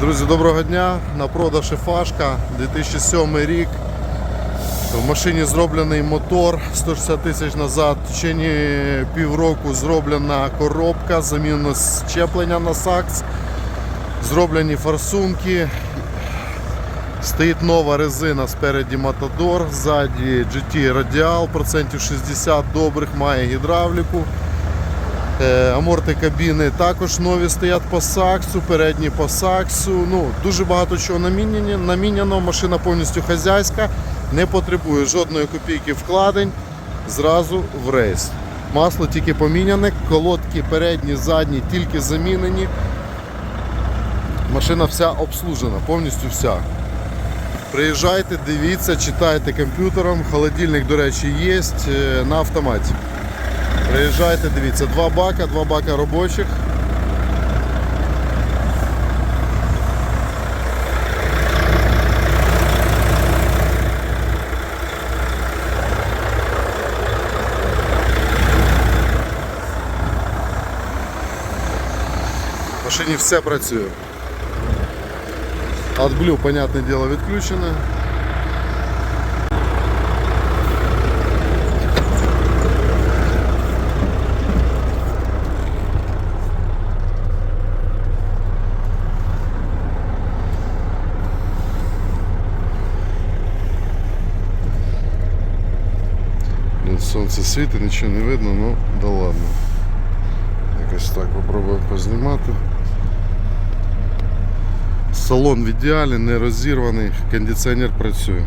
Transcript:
Друзі, доброго дня. На продажі Фашка 2007 рік. В машині зроблений мотор 160 тисяч назад. В течение півроку зроблена коробка, замінено щеплення на сакс, зроблені форсунки. Стоїть нова резина спереді Matador, ззаді GT Radial, процентів 60 добрих, має гідравліку. Е, Аморти кабіни також нові стоять по саксу, передні по саксу. Ну, дуже багато чого наміняно. наміняно. Машина повністю хазяйська, не потребує жодної копійки вкладень. Зразу в рейс. Масло тільки поміняне, колодки передні, задні тільки замінені. Машина вся обслужена, повністю вся. Приїжджайте, дивіться, читайте комп'ютером. Холодильник, до речі, є е, на автоматі. Приїжджайте, дивіться, два бака, два бака робочих. В машині все працює. AdBlue, понятне діло, відключене. Сонце світить, нічого не видно, ну да ладно. Якось так попробую познімати. Салон в ідеалі, не розірваний, кондиціонер працює.